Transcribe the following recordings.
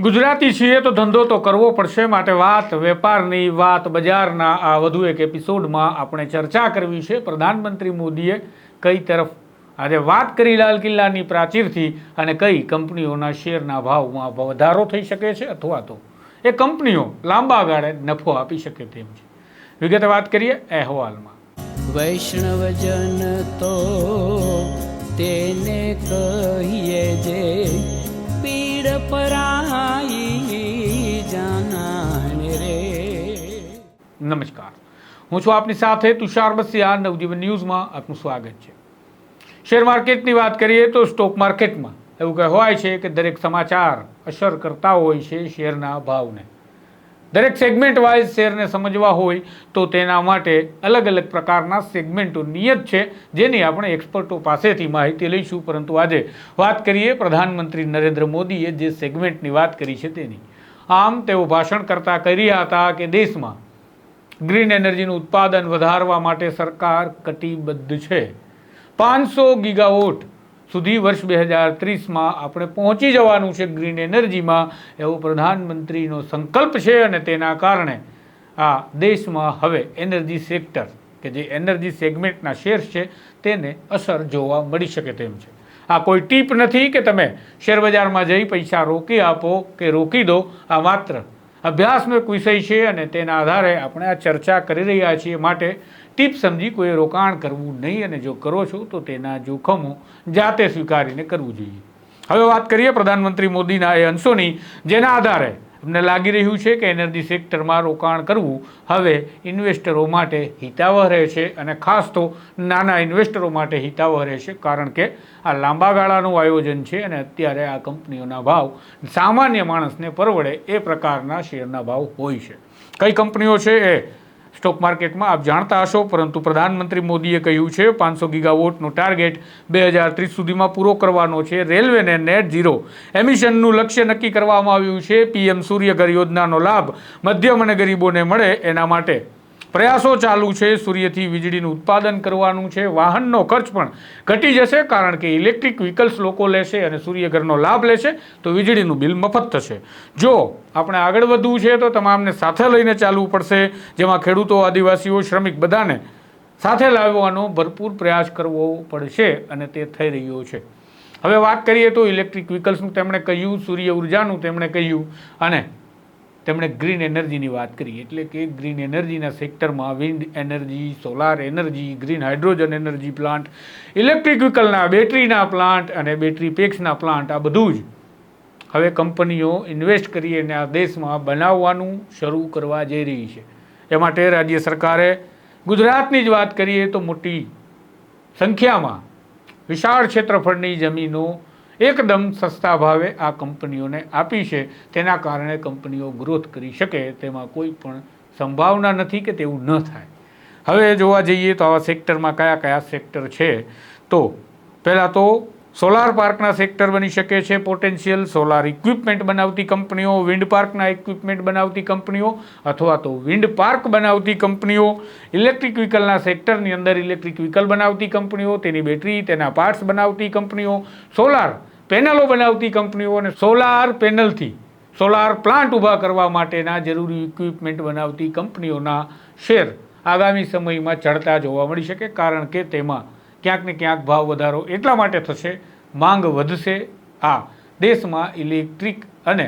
ગુજરાતી છીએ તો ધંધો તો કરવો પડશે માટે વાત, વેપારની વાત, બજારના આ વધુ એક એપિસોડમાં આપણે ચર્ચા કરવી છે. પ્રધાનમંત્રી મોદીએ કઈ તરફ આજે વાત કરી લાલ કિલ્લાની પ્રાચીરથી અને કઈ કંપનીઓના શેરના ભાવમાં વધારો થઈ શકે છે અથવા તો એ કંપનીઓ લાંબા ગાળે નફો આપી શકે તેમ છે. વિગતે વાત કરીએ અહેવાલમાં. વૈષ્ણવજન તો તેને કહીએ જે પીડ પરાઈ નમસ્કાર. હું છું આપની સાથે તુષાર બસિયા નવજીવન ન્યૂઝમાં આપનું સ્વાગત છે. શેર માર્કેટની વાત કરીએ તો સ્ટોક માર્કેટમાં એવું કહેવાય છે કે દરેક સમાચાર અસર કરતા હોય છે શેરના ભાવને. દરેક સેગમેન્ટ વાઇઝ શેરને સમજવા હોય તો તેના માટે અલગ અલગ પ્રકારના સેગમેન્ટો નિયત છે જેની આપણે એક્સપર્ટો પાસેથી માહિતી લઈશું. પરંતુ આજે વાત કરીએ પ્રધાનમંત્રી નરેન્દ્ર મોદીએ જે સેગમેન્ટની વાત કરી છે તેની. આમ તેઓ ભાષણ કરતા કહી રહ્યા હતા કે દેશમાં ગ્રીન એનર્જીનું ઉત્પાદન વધારવા માટે સરકાર કટિબદ્ધ છે. પાંચસો ગીગાવોટ સુધી વર્ષ બે હજાર ત્રીસમાં આપણે પહોંચી જવાનું છે ગ્રીન એનર્જીમાં. એવો પ્રધાનમંત્રીનો સંકલ્પ છે અને તેના કારણે આ દેશમાં હવે એનર્જી સેક્ટર કે જે એનર્જી સેગમેન્ટના શેર્સ છે તેને અસર જોવા મળી શકે તેમ છે. આ કોઈ ટીપ નથી કે તમે શેરબજારમાં જઈ પૈસા રોકી આપો કે રોકી દો. આ માત્ર અભ્યાસનો એક વિષય છે અને તેના આધારે આપણે આ ચર્ચા કરી રહ્યા છીએ. માટે ટીપ સમજી કોઈ રોકાણ કરવું નહીં અને જો કરો છો તો તેના જોખમો જાતે સ્વીકારીને કરવું જોઈએ. હવે વાત કરીએ પ્રધાનમંત્રી મોદીના એ અંશોની, જેના આધારે અમને લાગી રહ્યું છે કે એનર્જી સેક્ટરમાં રોકાણ કરવું હવે ઇન્વેસ્ટરો માટે હિતાવહ રહેશે અને ખાસ તો નાના ઇન્વેસ્ટરો માટે હિતાવહ રહેશે કારણ કે આ લાંબા ગાળાનું આયોજન છે અને અત્યારે આ કંપનીઓના ભાવ સામાન્ય માણસને પરવડે એ પ્રકારના શેરના ભાવ હોય છે. કઈ કંપનીઓ છે એ? સ્ટોક માર્કેટમાં આપ જાણતા હશો, પરંતુ પ્રધાનમંત્રી મોદીએ કહ્યું છે, પાંચસો ગીગાવોટનો ટાર્ગેટ બે હજાર ત્રીસ સુધીમાં પૂરો કરવાનો છે. રેલવેને નેટ ઝીરો એમિશનનું લક્ષ્ય નક્કી કરવામાં આવ્યું છે. પીએમ સૂર્યઘર યોજનાનો લાભ મધ્યમ અને ગરીબોને મળે એના માટે. પ્રયાસો ચાલુ છે, સૂર્યથી વીજળીનું ઉત્પાદન કરવાનું છે, વાહનનો ખર્ચ પણ ઘટી જશે કારણ કે ઇલેક્ટ્રિક વ્હીકલ્સ લોકો લેશે અને સૂર્યઘરનો લાભ લેશે તો વીજળીનું બિલ મફત થશે. જો આપણે આગળ વધવું છે તો તમામને સાથે લઈને ચાલવું પડશે, જેમાં ખેડૂતો, આદિવાસીઓ, શ્રમિક બધાને સાથે લાવવાનો ભરપૂર પ્રયાસ કરવો પડશે અને તે થઈ રહ્યો છે. હવે વાત કરીએ તો ઇલેક્ટ્રિક વ્હીકલ્સનું તેમણે કહ્યું, સૂર્ય ઉર્જાનું તેમણે કહ્યું અને તેમણે ગ્રીન એનર્જીની વાત કરી, એટલે કે ગ્રીન એનર્જીના સેક્ટરમાં wind energy solar energy green hydrogen energy plant electric વ્હીકલના બેટરીના પ્લાન્ટ અને બેટરી પેક્સના પ્લાન્ટ આ બધું જ હવે કંપનીઓ ઇન્વેસ્ટ કરી અને આ દેશમાં બનાવવાનું શરૂ કરવા જઈ રહી છે. એ માટે રાજ્ય સરકારે ગુજરાતની જ વાત કરીએ તો મોટી સંખ્યામાં વિશાળ ક્ષેત્રફળની જમીનો એકદમ સસ્તા ભાવે આ કંપનીઓને આપી છે. તેના કારણે કંપનીઓ ગ્રોથ કરી શકે તેમાં કોઈ પણ સંભાવના નથી કે તેવું ન થાય. હવે જોવા જઈએ તો આવા સેક્ટરમાં કયા કયા સેક્ટર છે? તો પહેલાં તો સોલાર પાર્કના સેક્ટર બની શકે છે પોટેન્શિયલ. સોલાર ઇક્વિપમેન્ટ બનાવતી કંપનીઓ વિન્ડ પાર્કના ઇક્વિપમેન્ટ બનાવતી કંપનીઓ અથવા તો વિન્ડ પાર્ક બનાવતી કંપનીઓ. ઇલેક્ટ્રિક વ્હીકલના સેક્ટરની અંદર ઇલેક્ટ્રિક વ્હીકલ બનાવતી કંપનીઓ, તેની બેટરી તેના પાર્ટ્સ બનાવતી કંપનીઓ. સોલાર પેનલો બનાવતી કંપનીઓને સોલાર પેનલથી, સોલાર પ્લાન્ટ ઊભા કરવા માટેના જરૂરી ઇક્વિપમેન્ટ બનાવતી કંપનીઓના શેર આગામી સમયમાં ચડતા જોવા મળી શકે, કારણ કે તેમાં ક્યાંક ને ક્યાંક ભાવ વધારો એટલા માટે થશે, માંગ વધશે. આ દેશમાં ઇલેક્ટ્રિક અને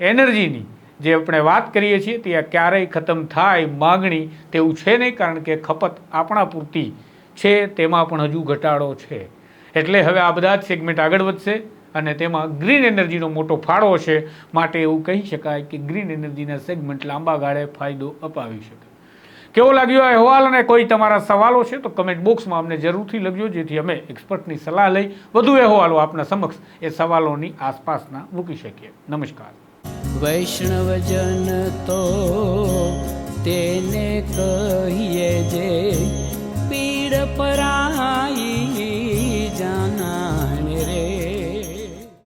એનર્જીની જે આપણે વાત કરીએ છીએ, તે ક્યારેય ખતમ થાય માગણી તેવું છે નહીં, કારણ કે ખપત આપણા પૂરતી છે, તેમાં પણ હજુ ઘટાડો છે. એટલે હવે આ બધા જ સેગમેન્ટ આગળ વધશે. અને તેમાં ગ્રીન એનર્જીનો મોટો ફાળો છે માટે એવું કહી શકાય કે ગ્રીન એનર્જીના સેગમેન્ટ લાંબા ગાળે ફાયદો અપાવી શકે. કેવો લાગ્યો અહેવાલ અને કોઈ તમારા સવાલો છે તો કમેન્ટ બોક્સમાં અમને જરૂરથી લખજો, જેથી અમે એક્સપર્ટની સલાહ લઈ વધુ અહેવાલો આપના સમક્ષ એ સવાલોની આસપાસના મૂકી શકીએ. નમસ્કાર. વૈષ્ણવજન તો તેને કહીએ જે પીડ પરાઈ